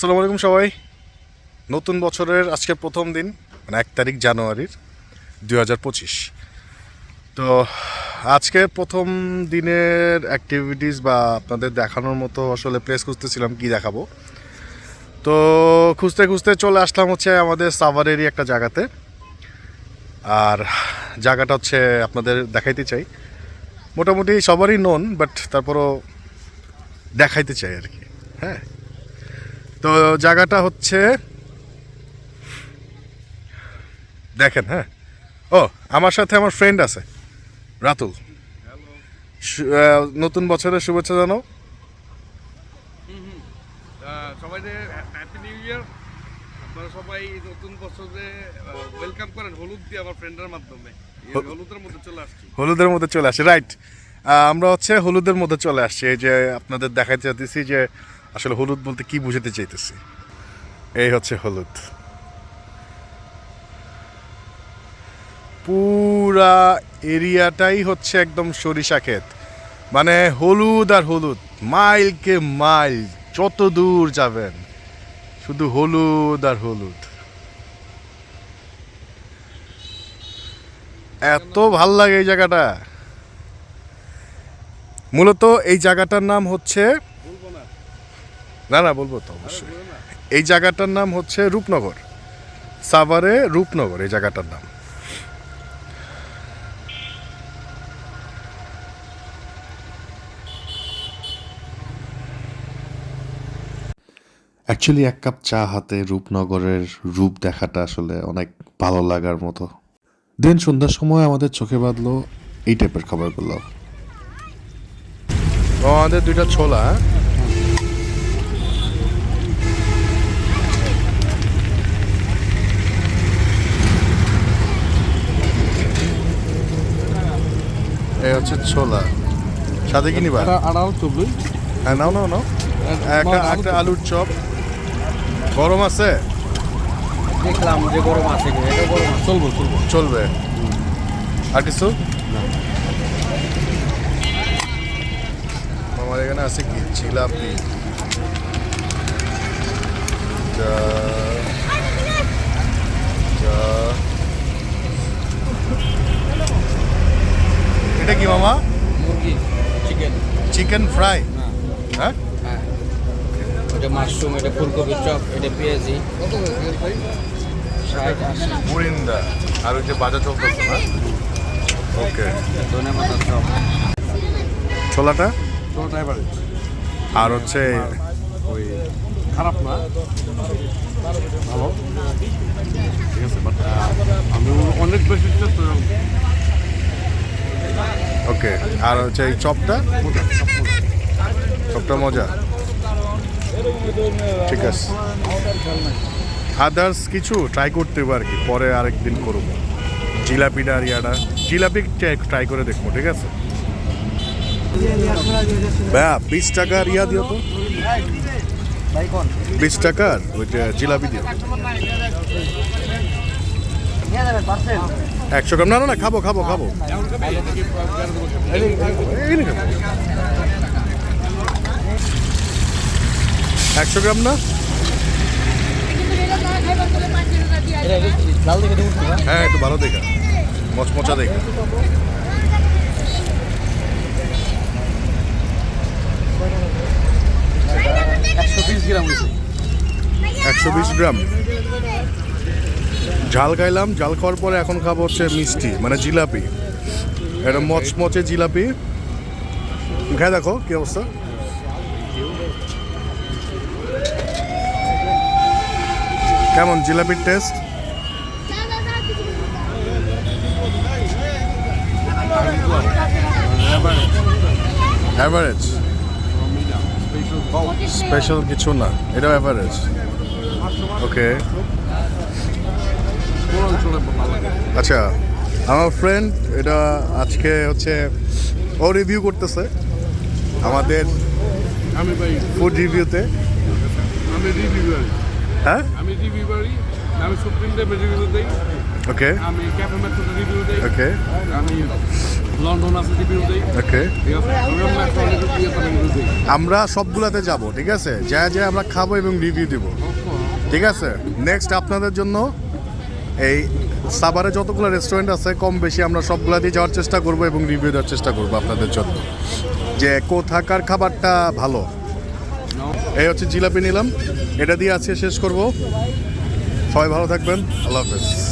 আসসালামু আলাইকুম সবাই। নতুন বছরের আজকে প্রথম দিন মানে এক তারিখ জানুয়ারির দুই হাজার পঁচিশ। তো আজকে প্রথম দিনের অ্যাক্টিভিটিস বা আপনাদের দেখানোর মতো আসলে প্লেস খুঁজতেছিলাম কি দেখাবো। তো খুঁজতে খুঁজতে চলে আসলাম হচ্ছে আমাদের সাভারেরই একটা জায়গাতে। আর জায়গাটা হচ্ছে আপনাদের দেখাইতে চাই। মোটামুটি সবারই নন বাট তারপরও দেখাইতে চাই আর কি। হ্যাঁ? তো জায়গাটা হচ্ছে দেখেন হ্যাঁ? ও আমার সাথে আমার ফ্রেন্ড আছে রাতুল। নতুন বছরের শুভেচ্ছা জানাও সবাইকে হ্যাপি নিউ ইয়ার আপনারা সবাই নতুন বছরে ওয়েলকাম করেন হলুদ দিয়ে আমার ফ্রেন্ডের মাধ্যমে। হলুদের মধ্যে চলে আসছি। হলুদের মধ্যে চলে আসে রাইট আমরা হচ্ছে হলুদের মধ্যে চলে আসছি এই যে আপনাদের দেখাইতে চাইতেছি যে আসলে হলুদ বলতে কি বুঝাতে চাইতেছি? এই হচ্ছে হলুদ। পুরা এরিয়াটাই হচ্ছে একদম সরিষা ক্ষেত। মানে হলুদ আর হলুদ মাইলকে মাইল, যত দূর যাবেন, শুধু হলুদ আর হলুদ। এত ভালো লাগে এই জায়গাটা। মূলত এই জায়গাটার নাম হচ্ছে না না বলব তো অবশ্যই। এই জায়গাটার নাম হচ্ছে রূপনগর। সাভারে রূপনগর এই জায়গাটার নাম। অ্যাকচুয়ালি এক কাপ চা হাতে রূপনগরের রূপ দেখাটা আসলে অনেক ভালো লাগার মতো। দিন সন্ধ্যার সময় আমাদের চোখে বাঁধলো এই টাইপের খাবারগুলো। আমাদের দুইটা ছোলা হচ্ছে ছোলা। সাথে কি নিবা? আড়াল চব্বিশ হ্যাঁ নাও নাও নাও। একটা একটা আলুর চপ। গরম আছে? দেখলাম যে গরম আছে কি এটা গরম আছে। চলবো চলবো। চলবে। আর কিছু? আমার এখানে আছে কি? জিলাপি যা- যা- এটা কি মামা মুরগি চিকেন ফ্রাই হ্যাঁ হ্যাঁ। এটা মাশরুম এটা ফুলকপির চপ এটা পেঁয়াজি। আর ওই যে বাজার চলতেছে না ওকে ধনে পাতার চপ। ছোলাটা? এভারেজ আর হচ্ছে ওই খারাপ না। ভালো। ঠিক আছে বাট আমি অনেক বেশি চেষ্টা ওকে আর হচ্ছে এই চপটা? চপটা মজা। ঠিক আছে। আদার্স কিছু ট্রাই করতে হবে আর কি, পরে আরেকদিন করব। জিলাপিটা আর ইয়াটা। জিলাপি ট্রাই করে দেখব, ঠিক আছে? বিশ টাকার ইয়া দিও তো। বিশ টাকার ওইটা জিলাপি দিও। একশো গ্রাম? না না খাব খাব খাব। একশো গ্রাম না? হ্যাঁ একটু ভালো দেখা। মচমচা দেখা। একশো বিশ গ্রাম একশো বিশ গ্রাম। ঝাল খাইলাম, ঝাল খাওয়ার পরে এখন খাব হচ্ছে মিষ্টি মানে জিলাপি। এটা মচমচে জিলাপি। খাই দেখো কি অবস্থা। কেমন জিলাপির টেস্ট অ্যাভারেজ স্পেশাল কিছু না এটাও অ্যাভারেজ ওকে আচ্ছা আমার ফ্রেন্ড এটা আজকে হচ্ছে ও রিভিউ করতেছে আমাদের আমি ফুড রিভিউতে আমি হ্যাঁ? আমি আমি ওকে। আমি লন্ডন আমরা সবগুলাতে যাব, ঠিক আছে? যা যা আমরা খাব এবং রিভিউ দিব। ঠিক আছে? নেক্সট আপনাদের জন্য এই সাভারে যতগুলো রেস্টুরেন্ট আছে, কম বেশি আমরা সবগুলা দিয়ে যাওয়ার চেষ্টা করব এবং রিভিউ দেওয়ার চেষ্টা করব আপনাদের জন্য। যে কোথাকার খাবারটা ভালো। এই হচ্ছে জিলাপি নিলাম। এটা দিয়ে আজকে শেষ করব। সবাই ভালো থাকবেন। আল্লাহ হাফেজ।